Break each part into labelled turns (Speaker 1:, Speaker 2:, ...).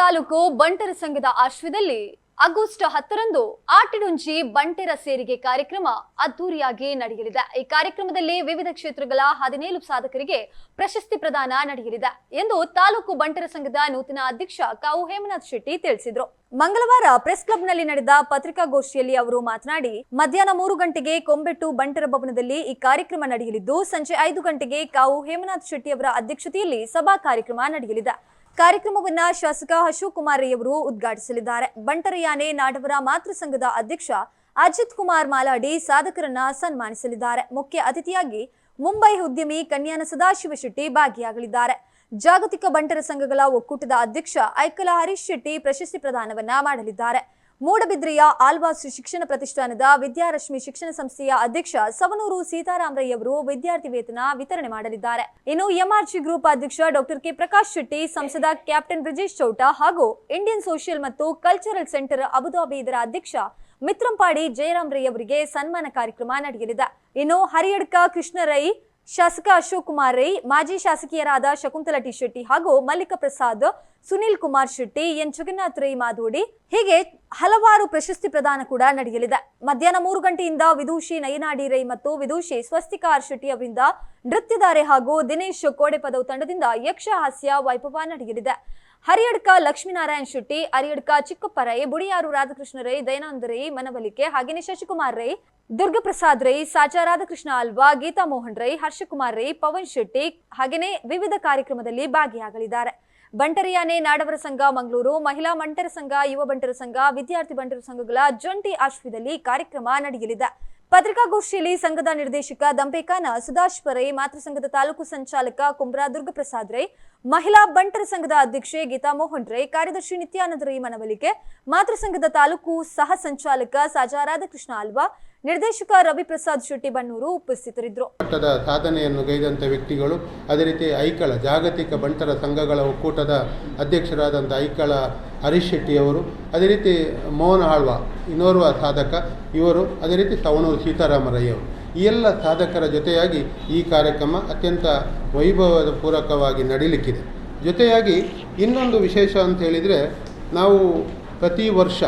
Speaker 1: ತಾಲೂಕು ಬಂಟರ ಸಂಘದ ಆಶ್ರಯದಲ್ಲಿ ಆಗಸ್ಟ್ ಹತ್ತರಂದು ಆಟಿಡುಂಜಿ ಬಂಟರ ಸೇರಿಗೆ ಕಾರ್ಯಕ್ರಮ ಅದ್ದೂರಿಯಾಗಿ ನಡೆಯಲಿದೆ. ಈ ಕಾರ್ಯಕ್ರಮದಲ್ಲಿ ವಿವಿಧ ಕ್ಷೇತ್ರಗಳ ಹದಿನೇಳು ಸಾಧಕರಿಗೆ ಪ್ರಶಸ್ತಿ ಪ್ರದಾನ ನಡೆಯಲಿದೆ ಎಂದು ತಾಲೂಕು ಬಂಟರ ಸಂಘದ ನೂತನ ಅಧ್ಯಕ್ಷ ಕಾವು ಹೇಮನಾಥ್ ಶೆಟ್ಟಿ ತಿಳಿಸಿದ್ರು. ಮಂಗಳವಾರ ಪ್ರೆಸ್ ಕ್ಲಬ್ನಲ್ಲಿ ನಡೆದ ಪತ್ರಿಕಾಗೋಷ್ಠಿಯಲ್ಲಿ ಅವರು ಮಾತನಾಡಿ, ಮಧ್ಯಾಹ್ನ ಮೂರು ಗಂಟೆಗೆ ಕೊಂಬೆಟ್ಟು ಬಂಟರ ಭವನದಲ್ಲಿ ಈ ಕಾರ್ಯಕ್ರಮ ನಡೆಯಲಿದ್ದು, ಸಂಜೆ ಐದು ಗಂಟೆಗೆ ಕಾವು ಹೇಮನಾಥ್ ಶೆಟ್ಟಿ ಅವರ ಅಧ್ಯಕ್ಷತೆಯಲ್ಲಿ ಸಭಾ ಕಾರ್ಯಕ್ರಮ ನಡೆಯಲಿದೆ. ಕಾರ್ಯಕ್ರಮವನ್ನ ಶಾಸಕ ಅಶೋಕ್ ಕುಮಾರ್ ಉದ್ಘಾಟಿಸಲಿದ್ದಾರೆ. ಬಂಟರಯಾನೆ ನಾಡವರ ಮಾತೃ ಸಂಘದ ಅಧ್ಯಕ್ಷ ಅಜಿತ್ ಕುಮಾರ್ ಮಾಲಾಡಿ ಸಾಧಕರನ್ನ ಸನ್ಮಾನಿಸಲಿದ್ದಾರೆ. ಮುಖ್ಯ ಅತಿಥಿಯಾಗಿ ಮುಂಬೈ ಉದ್ಯಮಿ ಕನ್ಯಾನ ಸದಾಶಿವ ಶೆಟ್ಟಿ ಭಾಗಿಯಾಗಲಿದ್ದಾರೆ. ಜಾಗತಿಕ ಬಂಟರ ಸಂಘಗಳ ಒಕ್ಕೂಟದ ಅಧ್ಯಕ್ಷ ಐಕಲ ಹರೀಶ್ ಶೆಟ್ಟಿ ಪ್ರಶಸ್ತಿ ಪ್ರದಾನವನ್ನ ಮಾಡಲಿದ್ದಾರೆ. ಮೂಡಬಿದ್ರೆಯ ಆಲ್ವಾಸ್ ಶಿಕ್ಷಣ ಪ್ರತಿಷ್ಠಾನದ ವಿದ್ಯಾರಶ್ಮಿ ಶಿಕ್ಷಣ ಸಂಸ್ಥೆಯ ಅಧ್ಯಕ್ಷ ಸವನೂರು ಸೀತಾರಾಮರಯ್ಯ ಅವರು ವಿದ್ಯಾರ್ಥಿ ವೇತನ ವಿತರಣೆ ಮಾಡಲಿದ್ದಾರೆ. ಇನ್ನು ಎಂಆರ್ಜಿ ಗ್ರೂಪ್ ಅಧ್ಯಕ್ಷ ಡಾಕ್ಟರ್ ಕೆ ಪ್ರಕಾಶ್ ಶೆಟ್ಟಿ, ಸಂಸದ ಕ್ಯಾಪ್ಟನ್ ಬ್ರಿಜೇಶ್ ಚೌಟ ಹಾಗೂ ಇಂಡಿಯನ್ ಸೋಷಿಯಲ್ ಮತ್ತು ಕಲ್ಚರಲ್ ಸೆಂಟರ್ ಅಬುದಾಬಿ ಇದರ ಅಧ್ಯಕ್ಷ ಮಿತ್ರಂಪಾಡಿ ಜಯರಾಮ್ ರೈ ಅವರಿಗೆ ಸನ್ಮಾನ ಕಾರ್ಯಕ್ರಮ ನಡೆಯಲಿದೆ. ಇನ್ನು ಹರಿಯಡ್ಕ ಕೃಷ್ಣ ರೈ ಶಾಸಕ ಅಶೋಕ್ ಕುಮಾರ್ ರೈ, ಮಾಜಿ ಶಾಸಕಿಯರಾದ ಶಕುಂತಲಾ ಟಿ ಶೆಟ್ಟಿ ಹಾಗೂ ಮಲ್ಲಿಕ ಪ್ರಸಾದ್, ಸುನಿಲ್ ಕುಮಾರ್ ಶೆಟ್ಟಿ, ಎನ್. ಜಗನ್ನಾಥ್ ರೈ ಮಾದೋಡಿ ಹೀಗೆ ಹಲವಾರು ಪ್ರಶಸ್ತಿ ಪ್ರದಾನ ಕೂಡ ನಡೆಯಲಿದೆ. ಮಧ್ಯಾಹ್ನ ಮೂರು ಗಂಟೆಯಿಂದ ವಿದೂಷಿ ನಯನಾಡಿ ರೈ ಮತ್ತು ವಿದೂಷಿ ಸ್ವಸ್ತಿಕಾ ಆರ್ ಶೆಟ್ಟಿ ಅವರಿಂದ ನೃತ್ಯಧಾರೆ ಹಾಗೂ ದಿನೇಶ್ ಕೋಡೆಪದವ್ ತಂಡದಿಂದ ಯಕ್ಷಹಾಸ್ಯ ವೈಭವ ನಡೆಯಲಿದೆ. ಹರಿಯಡ್ಕ ಲಕ್ಷ್ಮೀನಾರಾಯಣ್ ಶೆಟ್ಟಿ, ಹರಿಯಡ್ಕ ಚಿಕ್ಕಪ್ಪ ರೈ, ಬುಡಿಯಾರು ರಾಧಾಕೃಷ್ಣ ರೈ, ದಯಾನಂದ ರೈ ಮನವಲಿಕೆ ಹಾಗೇನೇ ಶಶಿಕುಮಾರ್ ರೈ, ದುರ್ಗಪ್ರಸಾದ್ ರೈ, ಸಾಚಾ ರಾಧಾಕೃಷ್ಣ ಅಲ್ವಾ, ಗೀತಾ ಮೋಹನ್ ರೈ, ಹರ್ಷಕುಮಾರ್ ರೈ, ಪವನ್ ಶೆಟ್ಟಿ ಹಾಗೇನೆ ವಿವಿಧ ಕಾರ್ಯಕ್ರಮದಲ್ಲಿ ಭಾಗಿಯಾಗಲಿದ್ದಾರೆ. ಬಂಟರಿಯಾನೆ ನಾಡವರ ಸಂಘ ಮಂಗಳೂರು, ಮಹಿಳಾ ಮಂಟರ ಸಂಘ, ಯುವ ಬಂಟರ ಸಂಘ, ವಿದ್ಯಾರ್ಥಿ ಬಂಟರ ಸಂಘಗಳ ಜಂಟಿ ಆಶ್ರಯದಲ್ಲಿ ಕಾರ್ಯಕ್ರಮ ನಡೆಯಲಿದೆ. ಪತ್ರಿಕಾಗೋಷ್ಠಿಯಲ್ಲಿ ಸಂಘದ ನಿರ್ದೇಶಕ ದಂಪೇಕಾನ ಸುಧಾಶ್ ರೈ ಮಾತೃ ಸಂಘದ ತಾಲೂಕು ಸಂಚಾಲಕ ಕುಂಬ್ರಾ ದುರ್ಗಪ್ರಸಾದ್ ರೈ, ಮಹಿಳಾ ಬಂಟರ ಸಂಘದ ಅಧ್ಯಕ್ಷೆ ಗೀತಾ ಮೋಹನ್ ರೈ, ಕಾರ್ಯದರ್ಶಿ ನಿತ್ಯಾನಂದ ರೈ ಮನವಲಿಕೆ ಮಾತೃ ಸಂಘದ ತಾಲೂಕು ಸಹ ಸಂಚಾಲಕ ಸಾಜಾ ರಾಧಾಕೃಷ್ಣ ಅಲ್ವಾ ನಿರ್ದೇಶಕ ರವಿಪ್ರಸಾದ್ ಶೆಟ್ಟಿ ಬಣ್ಣೂರು ಉಪಸ್ಥಿತರಿದ್ದರು.
Speaker 2: ಮಟ್ಟದ ಸಾಧನೆಯನ್ನು ಗೈದಂಥ ವ್ಯಕ್ತಿಗಳು, ಅದೇ ರೀತಿ ಐಕಳ ಜಾಗತಿಕ ಬಂಟರ ಸಂಘಗಳ ಒಕ್ಕೂಟದ ಅಧ್ಯಕ್ಷರಾದಂಥ ಐಕಳ ಹರೀಶ್ ಶೆಟ್ಟಿಯವರು, ಅದೇ ರೀತಿ ಮೋಹನ್ ಆಳ್ವ, ಇನ್ನೋರ್ವ ಸಾಧಕ ಇವರು, ಅದೇ ರೀತಿ ಸವಣೂರು ಸೀತಾರಾಮರಯ್ಯವರು ಈ ಎಲ್ಲ ಸಾಧಕರ ಜೊತೆಯಾಗಿ ಈ ಕಾರ್ಯಕ್ರಮ ಅತ್ಯಂತ ವೈಭವದ ಪೂರಕವಾಗಿ ನಡೀಲಿಕ್ಕಿದೆ. ಜೊತೆಯಾಗಿ ಇನ್ನೊಂದು ವಿಶೇಷ ಅಂತ ಹೇಳಿದರೆ, ನಾವು ಪ್ರತಿ ವರ್ಷ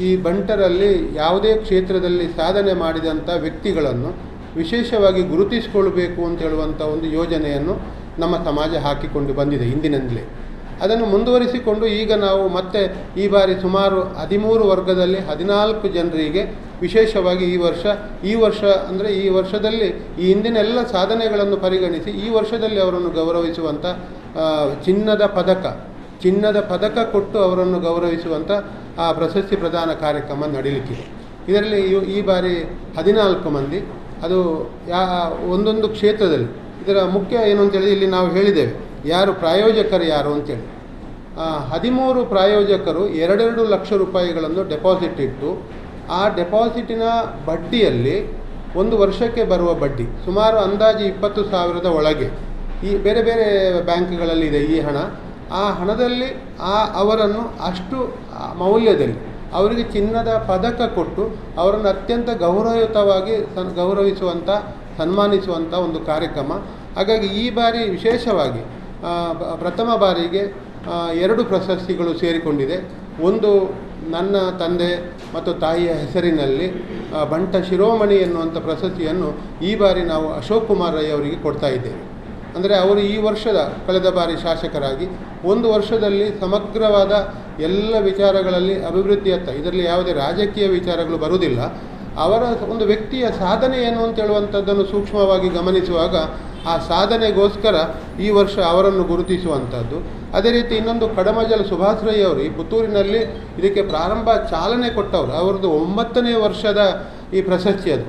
Speaker 2: ಈ ಬಂಟರಲ್ಲಿ ಯಾವುದೇ ಕ್ಷೇತ್ರದಲ್ಲಿ ಸಾಧನೆ ಮಾಡಿದಂಥ ವ್ಯಕ್ತಿಗಳನ್ನು ವಿಶೇಷವಾಗಿ ಗುರುತಿಸಿಕೊಳ್ಬೇಕು ಅಂತ ಹೇಳುವಂಥ ಒಂದು ಯೋಜನೆಯನ್ನು ನಮ್ಮ ಸಮಾಜ ಹಾಕಿಕೊಂಡು ಬಂದಿದೆ ಇಂದಿನಿಂದಲೇ. ಅದನ್ನು ಮುಂದುವರಿಸಿಕೊಂಡು ಈಗ ನಾವು ಮತ್ತೆ ಈ ಬಾರಿ ಸುಮಾರು ಹದಿಮೂರು ವರ್ಗದಲ್ಲಿ ಹದಿನಾಲ್ಕು ಜನರಿಗೆ ವಿಶೇಷವಾಗಿ ಈ ವರ್ಷ ಈ ವರ್ಷ ಅಂದರೆ ಈ ವರ್ಷದಲ್ಲಿ ಈ ಹಿಂದಿನ ಎಲ್ಲ ಸಾಧನೆಗಳನ್ನು ಪರಿಗಣಿಸಿ ಈ ವರ್ಷದಲ್ಲಿ ಅವರನ್ನು ಗೌರವಿಸುವಂಥ ಚಿನ್ನದ ಪದಕ ಚಿನ್ನದ ಪದಕ ಕೊಟ್ಟು ಅವರನ್ನು ಗೌರವಿಸುವಂಥ ಆ ಪ್ರಶಸ್ತಿ ಪ್ರದಾನ ಕಾರ್ಯಕ್ರಮ ನಡೀಲಿಕ್ಕಿದೆ. ಇದರಲ್ಲಿ ಈ- ಬಾರಿ ಹದಿನಾಲ್ಕು ಮಂದಿ. ಅದು ಯಾ ಒಂದೊಂದು ಕ್ಷೇತ್ರದಲ್ಲಿ. ಇದರ ಮುಖ್ಯ ಏನು ಅಂತೇಳಿ ಇಲ್ಲಿ ನಾವು ಹೇಳಿದ್ದೇವೆ. ಯಾರು ಪ್ರಾಯೋಜಕರು ಯಾರು ಅಂತೇಳಿ ಹದಿಮೂರು ಪ್ರಾಯೋಜಕರು ಎರಡೆರಡು ಲಕ್ಷ ರೂಪಾಯಿಗಳನ್ನು ಡೆಪಾಸಿಟ್ ಇಟ್ಟು, ಆ ಡೆಪಾಸಿಟಿನ ಬಡ್ಡಿಯಲ್ಲಿ ಒಂದು ವರ್ಷಕ್ಕೆ ಬರುವ ಬಡ್ಡಿ, ಸುಮಾರು ಅಂದಾಜು ಇಪ್ಪತ್ತು ಸಾವಿರದ ಒಳಗೆ ಈ ಬೇರೆ ಬೇರೆ ಬ್ಯಾಂಕ್ಗಳಲ್ಲಿ ಇದೆ ಈ ಹಣ. ಆ ಹಣದಲ್ಲಿ ಆ ಅವರನ್ನು ಅಷ್ಟು ಮೌಲ್ಯದಲ್ಲಿ ಅವರಿಗೆ ಚಿನ್ನದ ಪದಕ ಕೊಟ್ಟು ಅವರನ್ನು ಅತ್ಯಂತ ಗೌರವಯುತವಾಗಿ ಸನ್ ಗೌರವಿಸುವಂಥ ಸನ್ಮಾನಿಸುವಂಥ ಒಂದು ಕಾರ್ಯಕ್ರಮ. ಹಾಗಾಗಿ ಈ ಬಾರಿ ವಿಶೇಷವಾಗಿ ಪ್ರಥಮ ಬಾರಿಗೆ ಎರಡು ಪ್ರಶಸ್ತಿಗಳು ಸೇರಿಕೊಂಡಿದೆ. ಒಂದು ನನ್ನ ತಂದೆ ಮತ್ತು ತಾಯಿಯ ಹೆಸರಿನಲ್ಲಿ ಬಂಟ ಶಿರೋಮಣಿ ಎನ್ನುವಂಥ ಪ್ರಶಸ್ತಿಯನ್ನು ಈ ಬಾರಿ ನಾವು ಅಶೋಕ್ ಕುಮಾರ್ ರೈ ಅವರಿಗೆ ಕೊಡ್ತಾ ಇದ್ದೇವೆ. ಅಂದರೆ ಅವರು ಈ ವರ್ಷದ ಕಳೆದ ಬಾರಿ ಶಾಸಕರಾಗಿ ಒಂದು ವರ್ಷದಲ್ಲಿ ಸಮಗ್ರವಾದ ಎಲ್ಲ ವಿಚಾರಗಳಲ್ಲಿ ಅಭಿವೃದ್ಧಿಯತ್ತ, ಇದರಲ್ಲಿ ಯಾವುದೇ ರಾಜಕೀಯ ವಿಚಾರಗಳು ಬರುವುದಿಲ್ಲ, ಅವರ ಒಂದು ವ್ಯಕ್ತಿಯ ಸಾಧನೆ ಏನು ಅಂತ ಹೇಳುವಂಥದ್ದನ್ನು ಸೂಕ್ಷ್ಮವಾಗಿ ಗಮನಿಸುವಾಗ ಆ ಸಾಧನೆಗೋಸ್ಕರ ಈ ವರ್ಷ ಅವರನ್ನು ಗುರುತಿಸುವಂಥದ್ದು. ಅದೇ ರೀತಿ ಇನ್ನೊಂದು ಕಡಮಜಲ ಸುಭಾಷ್ ರೈ ಅವರು ಈ ಪುತ್ತೂರಿನಲ್ಲಿ ಇದಕ್ಕೆ ಪ್ರಾರಂಭ ಚಾಲನೆ ಕೊಟ್ಟವರು. ಅವರದ್ದು ಒಂಬತ್ತನೇ ವರ್ಷದ ಈ ಪ್ರಶಸ್ತಿ ಅದು.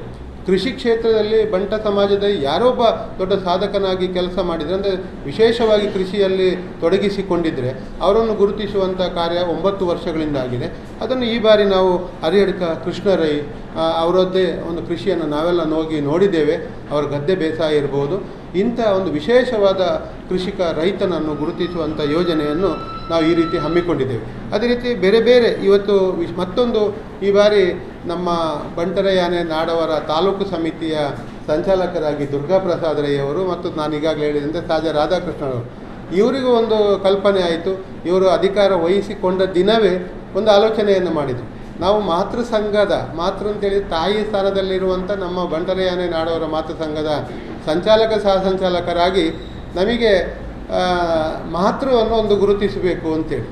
Speaker 2: ಕೃಷಿ ಕ್ಷೇತ್ರದಲ್ಲಿ ಬಂಟ ಸಮಾಜದಲ್ಲಿ ಯಾರೊಬ್ಬ ದೊಡ್ಡ ಸಾಧಕನಾಗಿ ಕೆಲಸ ಮಾಡಿದರೆ, ಅಂದರೆ ವಿಶೇಷವಾಗಿ ಕೃಷಿಯಲ್ಲಿ ತೊಡಗಿಸಿಕೊಂಡಿದ್ದರೆ ಅವರನ್ನು ಗುರುತಿಸುವಂಥ ಕಾರ್ಯ ಒಂಬತ್ತು ವರ್ಷಗಳಿಂದ ಆಗಿದೆ. ಅದನ್ನು ಈ ಬಾರಿ ನಾವು ಹರಿಹಡ್ಕ ಕೃಷ್ಣರೈ ಅವರದ್ದೇ ಒಂದು ಕೃಷಿಯನ್ನು ನಾವೆಲ್ಲ ನೋಗಿ ನೋಡಿದ್ದೇವೆ. ಅವರ ಗದ್ದೆ ಬೇಸಾಯ ಇರ್ಬೋದು. ಇಂಥ ಒಂದು ವಿಶೇಷವಾದ ಕೃಷಿಕ ರೈತನನ್ನು ಗುರುತಿಸುವಂಥ ಯೋಜನೆಯನ್ನು ನಾವು ಈ ರೀತಿ ಹಮ್ಮಿಕೊಂಡಿದ್ದೇವೆ. ಅದೇ ರೀತಿ ಬೇರೆ ಬೇರೆ ಇವತ್ತು ಮತ್ತೊಂದು ಈ ಬಾರಿ ನಮ್ಮ ಬಂಟರಯಾನೆ ನಾಡವರ ತಾಲೂಕು ಸಮಿತಿಯ ಸಂಚಾಲಕರಾಗಿ ದುರ್ಗಾ ಪ್ರಸಾದ್ ರೈ ಅವರು ಮತ್ತು ನಾನು ಈಗಾಗಲೇ ಹೇಳಿದಂತೆ ಸಾಜ ರಾಧಾಕೃಷ್ಣ ಅವರು. ಇವರಿಗೂ ಒಂದು ಕಲ್ಪನೆ ಆಯಿತು. ಇವರು ಅಧಿಕಾರ ವಹಿಸಿಕೊಂಡ ದಿನವೇ ಒಂದು ಆಲೋಚನೆಯನ್ನು ಮಾಡಿದರು. ನಾವು ಮಾತೃ ಸಂಘದ, ಮಾತೃ ಅಂತೇಳಿ ತಾಯಿ ಸ್ಥಾನದಲ್ಲಿರುವಂಥ ನಮ್ಮ ಬಂಟರಯಾನೆ ನಾಡವರ ಮಾತೃ ಸಂಘದ ಸಂಚಾಲಕ ಸಹ ಸಂಚಾಲಕರಾಗಿ ನಮಗೆ ಆ, ಮಾತೃವನ್ನು ಒಂದು ಗುರುತಿಸಬೇಕು ಅಂತೇಳಿ.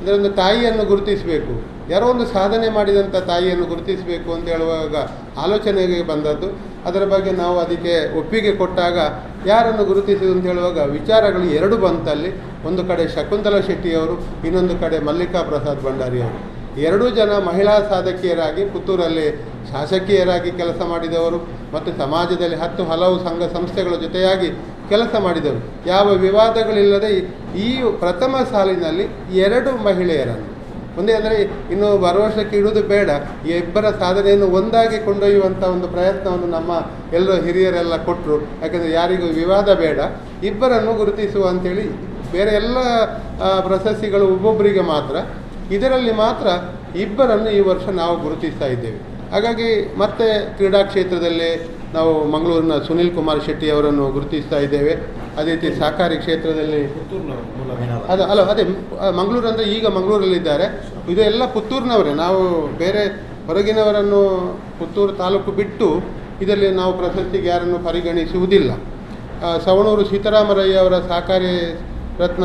Speaker 2: ಅಂದರೆ ಒಂದು ತಾಯಿಯನ್ನು ಗುರುತಿಸಬೇಕು. ಯಾರೋ ಒಂದು ಸಾಧನೆ ಮಾಡಿದಂಥ ತಾಯಿಯನ್ನು ಗುರುತಿಸಬೇಕು ಅಂತ ಹೇಳುವಾಗ ಆಲೋಚನೆಗೆ ಬಂದದ್ದು. ಅದರ ಬಗ್ಗೆ ನಾವು ಅದಕ್ಕೆ ಒಪ್ಪಿಗೆ ಕೊಟ್ಟಾಗ ಯಾರನ್ನು ಗುರುತಿಸುವುದು ಅಂತ ಹೇಳುವಾಗ ವಿಚಾರಗಳು ಎರಡು ಬಂತಲ್ಲಿ. ಒಂದು ಕಡೆ ಶಕುಂತಲಾ ಶೆಟ್ಟಿಯವರು ಇನ್ನೊಂದು ಕಡೆ ಮಲ್ಲಿಕಾ ಪ್ರಸಾದ್ ಭಂಡಾರಿಯವರು. ಎರಡೂ ಜನ ಮಹಿಳಾ ಸಾಧಕಿಯರಾಗಿ ಪುತ್ತೂರಲ್ಲಿ ಶಾಸಕಿಯರಾಗಿ ಕೆಲಸ ಮಾಡಿದವರು. ಮತ್ತು ಸಮಾಜದಲ್ಲಿ ಹತ್ತು ಹಲವು ಸಂಘ ಸಂಸ್ಥೆಗಳ ಜೊತೆಯಾಗಿ ಕೆಲಸ ಮಾಡಿದರು ಯಾವ ವಿವಾದಗಳಿಲ್ಲದೆ ಈ- ಪ್ರಥಮ ಸಾಲಿನಲ್ಲಿ ಎರಡು ಮಹಿಳೆಯರನ್ನು. ಒಂದೇ ಅಂದರೆ ಇನ್ನು ವರ್ಷಕ್ಕೆ ಇಡುವುದು ಬೇಡ. ಈ ಇಬ್ಬರ ಸಾಧನೆಯನ್ನು ಒಂದಾಗಿ ಕೊಂಡೊಯ್ಯುವಂಥ ಒಂದು ಪ್ರಯತ್ನವನ್ನು ನಮ್ಮ ಎಲ್ಲರೂ ಹಿರಿಯರೆಲ್ಲ ಕೊಟ್ಟರು ಯಾಕೆಂದರೆ ಯಾರಿಗೂ ವಿವಾದ ಬೇಡ. ಇಬ್ಬರನ್ನು ಗುರುತಿಸುವ ಅಂಥೇಳಿ ಬೇರೆ ಎಲ್ಲ ಪ್ರಶಸ್ತಿಗಳು ಒಬ್ಬೊಬ್ಬರಿಗೆ ಮಾತ್ರ. ಇದರಲ್ಲಿ ಮಾತ್ರ ಇಬ್ಬರನ್ನು ಈ ವರ್ಷ ನಾವು ಗುರುತಿಸ್ತಾ ಇದ್ದೇವೆ. ಹಾಗಾಗಿ ಮತ್ತೆ ಕ್ರೀಡಾ ಕ್ಷೇತ್ರದಲ್ಲಿ ನಾವು ಮಂಗಳೂರಿನ ಸುನಿಲ್ ಕುಮಾರ್ ಶೆಟ್ಟಿ ಅವರನ್ನು ಗುರುತಿಸ್ತಾ ಇದ್ದೇವೆ. ಅದೇ ರೀತಿ ಸಹಕಾರಿ ಕ್ಷೇತ್ರದಲ್ಲಿ ಅದು, ಅಲ್ಲ, ಅದೇ, ಮಂಗಳೂರು ಅಂದರೆ ಈಗ ಮಂಗಳೂರಲ್ಲಿದ್ದಾರೆ. ಇದು ಎಲ್ಲ ಪುತ್ತೂರಿನವರೇ. ನಾವು ಬೇರೆ ಹೊರಗಿನವರನ್ನು ಪುತ್ತೂರು ತಾಲೂಕು ಬಿಟ್ಟು ಇದರಲ್ಲಿ ನಾವು ಪ್ರಶಸ್ತಿಗೆ ಯಾರನ್ನು ಪರಿಗಣಿಸುವುದಿಲ್ಲ. ಸವಣೂರು ಸೀತಾರಾಮರಯ್ಯ ಅವರ ಸಹಕಾರಿ ರತ್ನ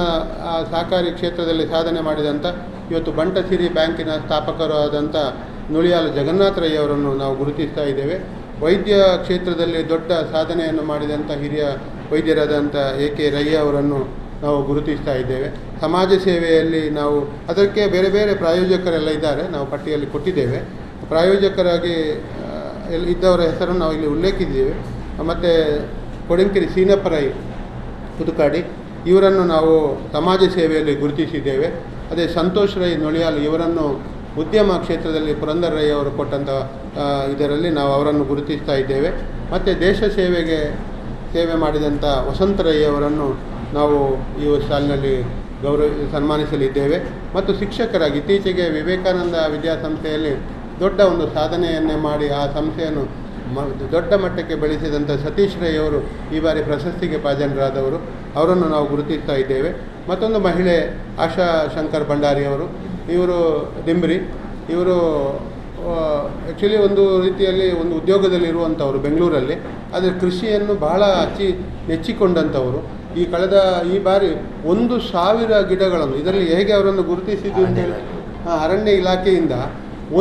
Speaker 2: ಸಹಕಾರಿ ಕ್ಷೇತ್ರದಲ್ಲಿ ಸಾಧನೆ ಮಾಡಿದಂಥ ಇವತ್ತು ಬಂಟಸಿರಿ ಬ್ಯಾಂಕಿನ ಸ್ಥಾಪಕರು ಆದಂಥ ನುಳಿಯಾಲ ಜಗನ್ನಾಥರಯ್ಯ ಅವರನ್ನು ನಾವು ಗುರುತಿಸ್ತಾ ಇದ್ದೇವೆ. ವೈದ್ಯ ಕ್ಷೇತ್ರದಲ್ಲಿ ದೊಡ್ಡ ಸಾಧನೆಯನ್ನು ಮಾಡಿದಂಥ ಹಿರಿಯ ವೈದ್ಯರಾದಂಥ ಎ ಕೆ ರಯ್ಯ ಅವರನ್ನು ನಾವು ಗುರುತಿಸ್ತಾ ಇದ್ದೇವೆ. ಸಮಾಜ ಸೇವೆಯಲ್ಲಿ ನಾವು ಅದಕ್ಕೆ ಬೇರೆ ಬೇರೆ ಪ್ರಾಯೋಜಕರೆಲ್ಲ ಇದ್ದಾರೆ. ನಾವು ಪಟ್ಟಿಯಲ್ಲಿ ಕೊಟ್ಟಿದ್ದೇವೆ. ಪ್ರಾಯೋಜಕರಾಗಿ ಇದ್ದವರ ಹೆಸರನ್ನು ನಾವು ಇಲ್ಲಿ ಉಲ್ಲೇಖಿಸಿದ್ದೇವೆ. ಮತ್ತು ಕೊಡಂಕಿರಿ ಸೀನಪ್ಪರೈ ಪುದುಕಾಡಿ, ಇವರನ್ನು ನಾವು ಸಮಾಜ ಸೇವೆಯಲ್ಲಿ ಗುರುತಿಸಿದ್ದೇವೆ. ಅದೇ ಸಂತೋಷ್ ರೈ ನೊಳಿಯಾಲ್ ಇವರನ್ನು ಉದ್ಯಮ ಕ್ಷೇತ್ರದಲ್ಲಿ ಪುರಂದರ್ ರೈ ಅವರು ಕೊಟ್ಟಂಥ ಇದರಲ್ಲಿ ನಾವು ಅವರನ್ನು ಗುರುತಿಸ್ತಾ ಇದ್ದೇವೆ. ಮತ್ತು ದೇಶ ಸೇವೆಗೆ ಸೇವೆ ಮಾಡಿದಂಥ ವಸಂತ ರೈ ಅವರನ್ನು ನಾವು ಈ ಸಾಲಿನಲ್ಲಿ ಗೌರವ, ಸನ್ಮಾನಿಸಲಿದ್ದೇವೆ. ಮತ್ತು ಶಿಕ್ಷಕರಾಗಿ ಇತ್ತೀಚೆಗೆ ವಿವೇಕಾನಂದ ವಿದ್ಯಾಸಂಸ್ಥೆಯಲ್ಲಿ ದೊಡ್ಡ ಒಂದು ಸಾಧನೆಯನ್ನೇ ಮಾಡಿ ಆ ಸಂಸ್ಥೆಯನ್ನು ದೊಡ್ಡ ಮಟ್ಟಕ್ಕೆ ಬೆಳೆಸಿದಂಥ ಸತೀಶ್ ರೈ ಅವರು ಈ ಬಾರಿ ಪ್ರಶಸ್ತಿಗೆ ಭಾಜನರಾದವರು ಅವರನ್ನು ನಾವು ಗುರುತಿಸ್ತಾ ಇದ್ದೇವೆ. ಮತ್ತೊಂದು ಮಹಿಳೆ ಆಶಾ ಶಂಕರ್ ಭಂಡಾರಿ ಅವರು. ಇವರು ಡಿಂಬ್ರಿ. ಇವರು ಆ್ಯಕ್ಚುಲಿ ಒಂದು ರೀತಿಯಲ್ಲಿ ಒಂದು ಉದ್ಯೋಗದಲ್ಲಿ ಇರುವಂಥವರು ಬೆಂಗಳೂರಲ್ಲಿ. ಆದರೆ ಕೃಷಿಯನ್ನು ಬಹಳ ಅಚ್ಚಿ ನೆಚ್ಚಿಕೊಂಡಂಥವರು. ಈ ಕಳೆದ ಈ ಬಾರಿ ಒಂದು ಸಾವಿರ ಗಿಡಗಳನ್ನು ಇದರಲ್ಲಿ ಹೇಗೆ ಅವರನ್ನು ಗುರುತಿಸಿದ್ದು ಅಂತೇಳಿ ಅರಣ್ಯ ಇಲಾಖೆಯಿಂದ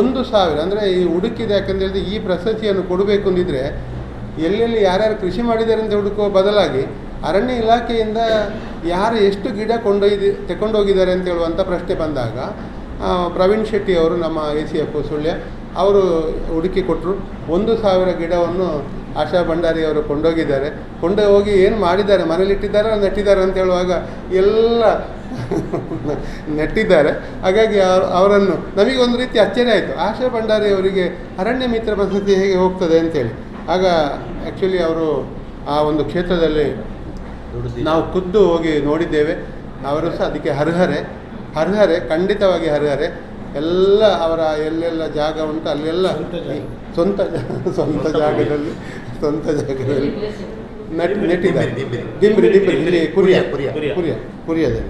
Speaker 2: ಒಂದು ಸಾವಿರ ಅಂದರೆ ಈ ಹುಡುಕಿದೆ ಯಾಕಂತ ಹೇಳಿದ್ರೆ ಈ ಪ್ರಶಸ್ತಿಯನ್ನು ಕೊಡಬೇಕು ಅಂದಿದ್ರೆ ಎಲ್ಲೆಲ್ಲಿ ಯಾರ್ಯಾರು ಕೃಷಿ ಮಾಡಿದ್ದಾರೆ ಅಂತ ಹುಡುಕುವ ಬದಲಾಗಿ ಅರಣ್ಯ ಇಲಾಖೆಯಿಂದ ಯಾರು ಎಷ್ಟು ಗಿಡ ಕೊಂಡೊಯ್ದು ತಗೊಂಡೋಗಿದ್ದಾರೆ ಅಂತ ಹೇಳುವಂಥ ಪ್ರಶ್ನೆ ಬಂದಾಗ ಪ್ರವೀಣ್ ಶೆಟ್ಟಿ ಅವರು ನಮ್ಮ ಎ ಸಿ ಎಫ್ ಸುಳ್ಯ, ಅವರು ಹುಡುಕಿ ಕೊಟ್ಟರು ಒಂದು ಸಾವಿರ ಗಿಡವನ್ನು ಆಶಾ ಭಂಡಾರಿ ಅವರು ಕೊಂಡೋಗಿದ್ದಾರೆ. ಕೊಂಡು ಹೋಗಿ ಏನು ಮಾಡಿದ್ದಾರೆ? ಮನೇಲಿಟ್ಟಿದ್ದಾರೆ? ನೆಟ್ಟಿದ್ದಾರೆ ಅಂತ ಹೇಳುವಾಗ ಎಲ್ಲ ನೆಟ್ಟಿದ್ದಾರೆ. ಹಾಗಾಗಿ ಅವ್ರು- ಅವರನ್ನು ನಮಗೆ ಒಂದು ರೀತಿ ಅಚ್ಚರಿ ಆಯಿತು. ಆಶಾ ಭಂಡಾರಿ ಅವರಿಗೆ ಅರಣ್ಯ ಮಿತ್ರ ಪದ್ಧತಿ ಹೇಗೆ ಹೋಗ್ತದೆ ಅಂತೇಳಿ ಆಗ ಆ್ಯಕ್ಚುಲಿ ಅವರು ಆ ಒಂದು ಕ್ಷೇತ್ರದಲ್ಲಿ ನಾವು ಖುದ್ದು ಹೋಗಿ ನೋಡಿದ್ದೇವೆ. ಅವರು ಸಹ ಅದಕ್ಕೆ ಹರ್ಹರೆ ಹರ್ಹರೆ ಖಂಡಿತವಾಗಿ ಹರಿಹರೆ. ಎಲ್ಲ ಅವರ ಎಲ್ಲೆಲ್ಲ ಜಾಗ ಉಂಟು ಅಲ್ಲೆಲ್ಲ ಸ್ವಂತ ಜಾ- ಸ್ವಂತ ಜಾಗದಲ್ಲಿ ಸ್ವಂತ ಜಾಗದಲ್ಲಿ. ನಟ್ ನೆಟ್ಟಿದ್ದಾರೆ
Speaker 3: ದಿಂಬ್ರಿ,
Speaker 2: ದಿಂಬ್ರಿ ಇಲ್ಲಿ ಕುರಿಯ
Speaker 3: ಕುರಿಯ,
Speaker 2: ಕುರಿಯ. ಕುರಿಯ ಕುರಿಯದಲ್ಲಿ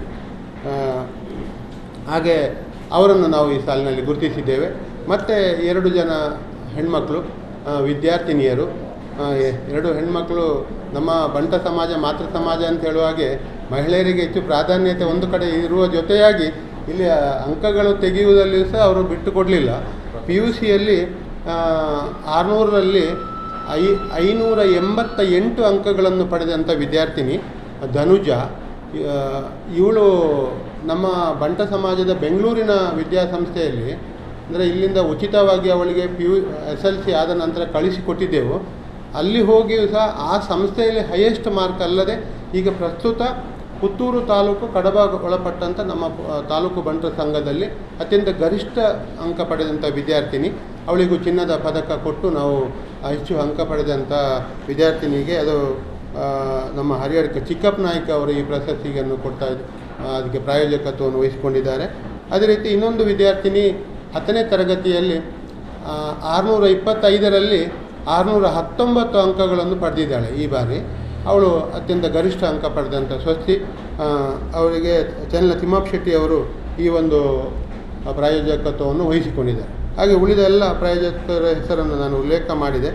Speaker 2: ಹಾಗೆ ಅವರನ್ನು ನಾವು ಈ ಸಾಲಿನಲ್ಲಿ ಗುರುತಿಸಿದ್ದೇವೆ. ಮತ್ತು ಎರಡು ಜನ ಹೆಣ್ಮಕ್ಳು ಆ, ವಿದ್ಯಾರ್ಥಿನಿಯರು ಎರಡು ಹೆಣ್ಮಕ್ಳು ನಮ್ಮ ಬಂಟ ಸಮಾಜ, ಮಾತೃ ಸಮಾಜ ಅಂತ ಹೇಳುವ ಹಾಗೆ ಮಹಿಳೆಯರಿಗೆ ಹೆಚ್ಚು ಪ್ರಾಧಾನ್ಯತೆ ಒಂದು ಕಡೆ ಇರುವ ಜೊತೆಯಾಗಿ ಇಲ್ಲಿ ಅಂಕಗಳು ತೆಗೆಯುವುದಲ್ಲಿಯೂ ಸಹ ಅವರು ಬಿಟ್ಟು ಕೊಡಲಿಲ್ಲ. ಪಿ ಯು ಸಿಯಲ್ಲಿ ಆರುನೂರರಲ್ಲಿ ಐ, ಐನೂರ ಎಂಬತ್ತ ಎಂಟು ಅಂಕಗಳನ್ನು ಪಡೆದಂಥ ವಿದ್ಯಾರ್ಥಿನಿ, ಧನುಜ. ಇವಳು ನಮ್ಮ ಬಂಟ ಸಮಾಜದ ಬೆಂಗಳೂರಿನ ವಿದ್ಯಾಸಂಸ್ಥೆಯಲ್ಲಿ, ಅಂದರೆ ಇಲ್ಲಿಂದ ಉಚಿತವಾಗಿ ಅವಳಿಗೆ P U, S L C ಆದ ನಂತರ ಕಳಿಸಿಕೊಟ್ಟಿದ್ದೆವು ಅಲ್ಲಿ ಹೋಗಿಯೂ ಸಹ ಆ ಸಂಸ್ಥೆಯಲ್ಲಿ ಹೈಯೆಸ್ಟ್ ಮಾರ್ಕ್ ಅಲ್ಲದೆ ಈಗ ಪ್ರಸ್ತುತ ಪುತ್ತೂರು ತಾಲೂಕು ಕಡಬ ಒಳಪಟ್ಟಂಥ ನಮ್ಮ ತಾಲೂಕು ಬಂಟರ ಸಂಘದಲ್ಲಿ ಅತ್ಯಂತ ಗರಿಷ್ಠ ಅಂಕ ಪಡೆದಂಥ ವಿದ್ಯಾರ್ಥಿನಿ. ಅವಳಿಗೂ ಚಿನ್ನದ ಪದಕ ಕೊಟ್ಟು ನಾವು ಹೆಚ್ಚು ಅಂಕ ಪಡೆದಂಥ ವಿದ್ಯಾರ್ಥಿನಿಗೆ ಅದು ನಮ್ಮ ಹರಿಹರಕ ಚಿಕ್ಕಪ್ಪ ನಾಯ್ಕ ಅವರು ಈ ಪ್ರಶಸ್ತಿಯನ್ನು ಕೊಡ್ತಾ ಅದಕ್ಕೆ ಪ್ರಾಯೋಜಕತ್ವವನ್ನು ವಹಿಸಿಕೊಂಡಿದ್ದಾರೆ. ಅದೇ ರೀತಿ ಇನ್ನೊಂದು ವಿದ್ಯಾರ್ಥಿನಿ ಹತ್ತನೇ ತರಗತಿಯಲ್ಲಿ ಆರುನೂರ ಇಪ್ಪತ್ತೈದರಲ್ಲಿ ಆರುನೂರ ಹತ್ತೊಂಬತ್ತು ಅಂಕಗಳನ್ನು ಪಡೆದಿದ್ದಾಳೆ ಈ ಬಾರಿ. ಅವಳು ಅತ್ಯಂತ ಗರಿಷ್ಠ ಅಂಕ ಪಡೆದಂಥ ಸ್ವಸ್ತಿ. ಅವರಿಗೆ ಚನ್ನಲ ತಿಮ್ಮಪ್ಪ ಶೆಟ್ಟಿ ಅವರು ಈ ಒಂದು ಪ್ರಾಯೋಜಕತ್ವವನ್ನು ವಹಿಸಿಕೊಂಡಿದ್ದಾರೆ. ಹಾಗೆ ಉಳಿದ ಎಲ್ಲ ಪ್ರಾಯೋಜಕರ ಹೆಸರನ್ನು ನಾನು ಉಲ್ಲೇಖ ಮಾಡಿದೆ.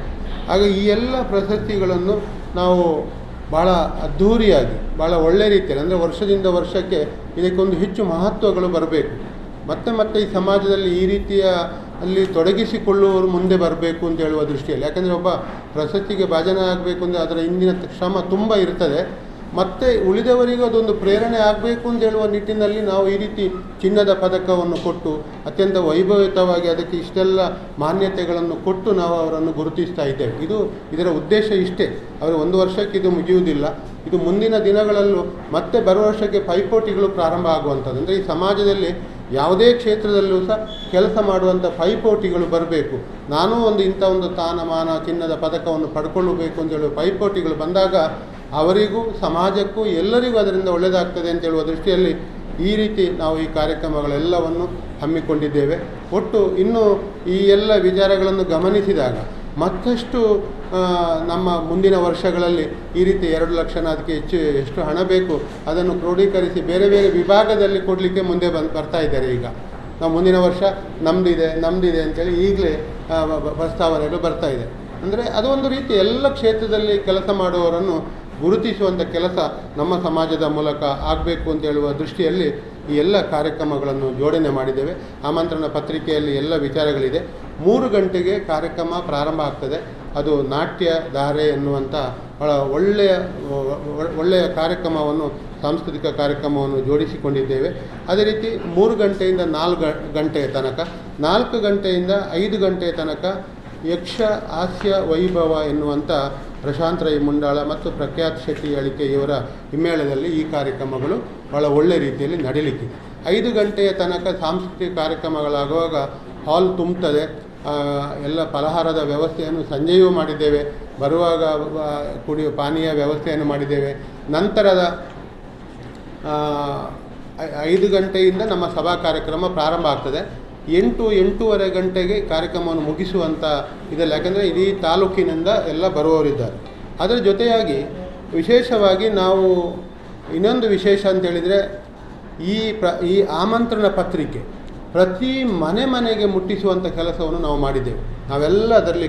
Speaker 2: ಹಾಗೆ ಈ ಎಲ್ಲ ಪ್ರಶಸ್ತಿಗಳನ್ನು ನಾವು ಭಾಳ ಅದ್ಧೂರಿಯಾಗಿ ಭಾಳ ಒಳ್ಳೆ ರೀತಿಯಲ್ಲಿ, ಅಂದರೆ ವರ್ಷದಿಂದ ವರ್ಷಕ್ಕೆ ಇದಕ್ಕೊಂದು ಹೆಚ್ಚು ಮಹತ್ವಗಳು ಬರಬೇಕು. ಮತ್ತೆ ಮತ್ತೆ ಈ ಸಮಾಜದಲ್ಲಿ ಈ ರೀತಿಯ ಅಲ್ಲಿ ತೊಡಗಿಸಿಕೊಳ್ಳುವವರು ಮುಂದೆ ಬರಬೇಕು ಅಂತ ಹೇಳುವ ದೃಷ್ಟಿಯಲ್ಲಿ. ಯಾಕಂದರೆ ಒಬ್ಬ ಪ್ರಶಸ್ತಿಗೆ ಭಾಜನ ಆಗಬೇಕು ಅಂದರೆ ಅದರ ಹಿಂದಿನ ಶ್ರಮ ತುಂಬ ಇರ್ತದೆ. ಮತ್ತು ಉಳಿದವರಿಗೂ ಅದೊಂದು ಪ್ರೇರಣೆ ಆಗಬೇಕು ಅಂತ ಹೇಳುವ ನಿಟ್ಟಿನಲ್ಲಿ ನಾವು ಈ ರೀತಿ ಚಿನ್ನದ ಪದಕವನ್ನು ಕೊಟ್ಟು, ಅತ್ಯಂತ ವೈಭವಿತವಾಗಿ ಅದಕ್ಕೆ ಇಷ್ಟೆಲ್ಲ ಮಾನ್ಯತೆಗಳನ್ನು ಕೊಟ್ಟು ನಾವು ಅವರನ್ನು ಗುರುತಿಸ್ತಾ ಇದ್ದೇವೆ. ಇದು ಇದರ ಉದ್ದೇಶ ಇಷ್ಟೇ. ಅವರು ಒಂದು ವರ್ಷಕ್ಕೆ ಇದು ಮುಗಿಯುವುದಿಲ್ಲ. ಇದು ಮುಂದಿನ ದಿನಗಳಲ್ಲೂ ಮತ್ತೆ ಬರುವ ವರ್ಷಕ್ಕೆ ಪೈಪೋಟಿಗಳು ಪ್ರಾರಂಭ ಆಗುವಂಥದ್ದು. ಅಂದರೆ ಈ ಸಮಾಜದಲ್ಲಿ ಯಾವುದೇ ಕ್ಷೇತ್ರದಲ್ಲೂ ಸಹ ಕೆಲಸ ಮಾಡುವಂಥ ಪೈಪೋಟಿಗಳು ಬರಬೇಕು. ನಾನೂ ಒಂದು ಇಂಥ ಒಂದು ಸ್ಥಾನಮಾನ, ಚಿನ್ನದ ಪದಕವನ್ನು ಪಡ್ಕೊಳ್ಳಬೇಕು ಅಂತ ಹೇಳುವ ಪೈಪೋಟಿಗಳು ಬಂದಾಗ ಅವರಿಗೂ, ಸಮಾಜಕ್ಕೂ, ಎಲ್ಲರಿಗೂ ಅದರಿಂದ ಒಳ್ಳೆಯದಾಗ್ತದೆ ಅಂತ ಹೇಳುವ ದೃಷ್ಟಿಯಲ್ಲಿ ಈ ರೀತಿ ನಾವು ಈ ಕಾರ್ಯಕ್ರಮಗಳೆಲ್ಲವನ್ನು ಹಮ್ಮಿಕೊಂಡಿದ್ದೇವೆ. ಒಟ್ಟು ಇನ್ನು ಈ ಎಲ್ಲ ವಿಚಾರಗಳನ್ನು ಗಮನಿಸಿದಾಗ ಮತ್ತಷ್ಟು ನಮ್ಮ ಮುಂದಿನ ವರ್ಷಗಳಲ್ಲಿ ಈ ರೀತಿ ಎರಡು ಲಕ್ಷನ ಅದಕ್ಕೆ ಹೆಚ್ಚು, ಎಷ್ಟು ಹಣ ಬೇಕು, ಅದನ್ನು ಕ್ರೋಢೀಕರಿಸಿ ಬೇರೆ ಬೇರೆ ವಿಭಾಗದಲ್ಲಿ ಕೊಡಲಿಕ್ಕೆ ಮುಂದೆ ಬಂದು ಬರ್ತಾ ಇದ್ದಾರೆ ಈಗ. ನಾವು ಮುಂದಿನ ವರ್ಷ ನಮ್ಮದಿದೆ ನಮ್ಮದಿದೆ ಅಂತೇಳಿ ಈಗಲೇ ಪ್ರಸ್ತಾವನೆಗಳು ಬರ್ತಾ ಇದೆ. ಅಂದರೆ ಒಂದು ರೀತಿ ಎಲ್ಲ ಕ್ಷೇತ್ರದಲ್ಲಿ ಕೆಲಸ ಮಾಡುವವರನ್ನು ಗುರುತಿಸುವಂಥ ಕೆಲಸ ನಮ್ಮ ಸಮಾಜದ ಮೂಲಕ ಆಗಬೇಕು ಅಂತ ಹೇಳುವ ದೃಷ್ಟಿಯಲ್ಲಿ ಈ ಎಲ್ಲ ಕಾರ್ಯಕ್ರಮಗಳನ್ನು ಜೋಡಣೆ ಮಾಡಿದ್ದೇವೆ. ಆಮಂತ್ರಣ ಪತ್ರಿಕೆಯಲ್ಲಿ ಎಲ್ಲ ವಿಚಾರಗಳಿದೆ. ಮೂರು ಗಂಟೆಗೆ ಕಾರ್ಯಕ್ರಮ ಪ್ರಾರಂಭ ಆಗ್ತದೆ. ಅದು ನಾಟ್ಯ ಧಾರೆ ಎನ್ನುವಂಥ ಒಳ್ಳೆಯ ಒಳ್ಳೆಯ ಕಾರ್ಯಕ್ರಮವನ್ನು, ಸಾಂಸ್ಕೃತಿಕ ಕಾರ್ಯಕ್ರಮವನ್ನು ಜೋಡಿಸಿಕೊಂಡಿದ್ದೇವೆ. ಅದೇ ರೀತಿ ಮೂರು ಗಂಟೆಯಿಂದ ನಾಲ್ಕು ಗಂಟೆಯ ತನಕ, ನಾಲ್ಕು ಗಂಟೆಯಿಂದ ಐದು ಗಂಟೆಯ ತನಕ ಯಕ್ಷ ಹಾಸ್ಯ ವೈಭವ ಎನ್ನುವಂಥ ಪ್ರಶಾಂತ್ ರೈ ಮುಂಡಾಳ ಮತ್ತು ಪ್ರಖ್ಯಾತ್ ಶೆಟ್ಟಿ ಅಳಿಕೆ ಇವರ ಹಿಮ್ಮೇಳದಲ್ಲಿ ಈ ಕಾರ್ಯಕ್ರಮಗಳು ಭಾಳ ಒಳ್ಳೆ ರೀತಿಯಲ್ಲಿ ನಡೀಲಿಕ್ಕೆ. ಐದು ಗಂಟೆಯ ತನಕ ಸಾಂಸ್ಕೃತಿಕ ಕಾರ್ಯಕ್ರಮಗಳಾಗುವಾಗ ಹಾಲ್ ತುಂಬುತ್ತದೆ. ಎಲ್ಲ ಫಲಹಾರದ ವ್ಯವಸ್ಥೆಯನ್ನು ಸಂಜೆಯೂ ಮಾಡಿದ್ದೇವೆ. ಬರುವಾಗ ಕುಡಿಯುವ ಪಾನೀಯ ವ್ಯವಸ್ಥೆಯನ್ನು ಮಾಡಿದ್ದೇವೆ. ನಂತರದ ಐದು ಗಂಟೆಯಿಂದ ನಮ್ಮ ಸಭಾ ಕಾರ್ಯಕ್ರಮ ಪ್ರಾರಂಭ ಆಗ್ತದೆ. ಎಂಟು ಎಂಟೂವರೆ ಗಂಟೆಗೆ ಕಾರ್ಯಕ್ರಮವನ್ನು ಮುಗಿಸುವಂಥ ಇದಲ್ಲ. ಯಾಕಂದರೆ ಇಡೀ ತಾಲೂಕಿನಿಂದ ಎಲ್ಲ ಬರುವವರಿದ್ದಾರೆ. ಅದರ ಜೊತೆಯಾಗಿ ವಿಶೇಷವಾಗಿ ನಾವು ಇನ್ನೊಂದು ವಿಶೇಷ ಅಂತ ಹೇಳಿದರೆ ಈ ಪ್ರ, ಈ ಆಮಂತ್ರಣ ಪತ್ರಿಕೆ ಪ್ರತಿ ಮನೆ ಮನೆಗೆ ಮುಟ್ಟಿಸುವಂಥ ಕೆಲಸವನ್ನು ನಾವು ಮಾಡಿದ್ದೇವೆ. ನಾವೆಲ್ಲ ಅದರಲ್ಲಿ